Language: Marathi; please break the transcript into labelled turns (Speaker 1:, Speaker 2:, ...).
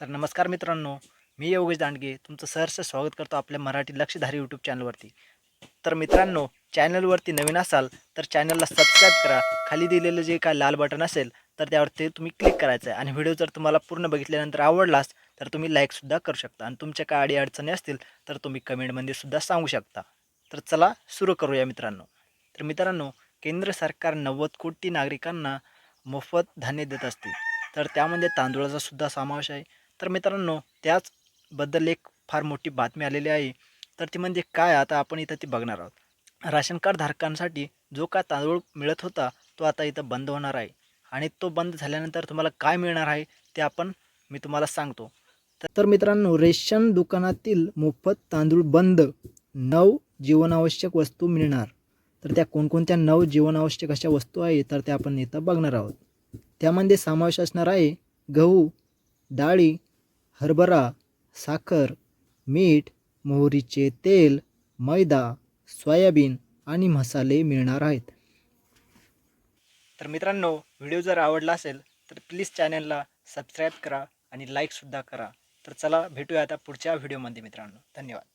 Speaker 1: तर नमस्कार मित्रांनो मी योगेश दांडगे. तुमचं सहर्ष स्वागत करतो आपल्या मराठी लक्षधारी यूट्यूब चॅनलवरती तर मित्रांनो चॅनलवरती नवीन असाल तर चॅनलला सबस्क्राईब करा. खाली दिलेलं जे काय लाल बटन असेल तर त्यावर ते तुम्ही क्लिक करायचं आहे. आणि व्हिडिओ जर तुम्हाला पूर्ण बघितल्यानंतर आवडलास तर तुम्ही लाईकसुद्धा करू शकता. आणि तुमच्या काय अडी अडचणी असतील तर तुम्ही कमेंटमध्ये सुद्धा सांगू शकता. तर चला सुरू करूया मित्रांनो. तर मित्रांनो केंद्र सरकार नव्वद कोटी नागरिकांना मोफत धान्य देत असते. तर त्यामध्ये तांदूळाचा सुद्धा समावेश आहे. तर मित्रांनो त्याचबद्दल एक फार मोठी बातमी आलेली आहे. तर ती म्हणजे काय आता आपण इथं ती बघणार आहोत. राशन कार्ड धारकांसाठी जो काय तांदूळ मिळत होता तो आता इथं बंद होणार आहे. आणि तो बंद झाल्यानंतर तुम्हाला काय मिळणार आहे ते आपण मी तुम्हाला सांगतो. तर मित्रांनो रेशन दुकानातील मोफत तांदूळ बंद नऊ जीवनावश्यक वस्तू मिळणार. तर त्या कोणकोणत्या नऊ जीवनावश्यक अशा वस्तू आहे तर त्या आपण इथं बघणार आहोत. त्यामध्ये समावेश असणार आहे गहू डाळी हरभरा साखर मीठ मोहरीचे तेल मैदा सोयाबीन आणि मसाले मिळणार आहेत. तर मित्रांनो व्हिडिओ जर आवडला असेल तर प्लीज चॅनलला सबस्क्राईब करा आणि लाईकसुद्धा करा. तर चला भेटूया आता पुढच्या व्हिडिओमध्ये मित्रांनो. धन्यवाद.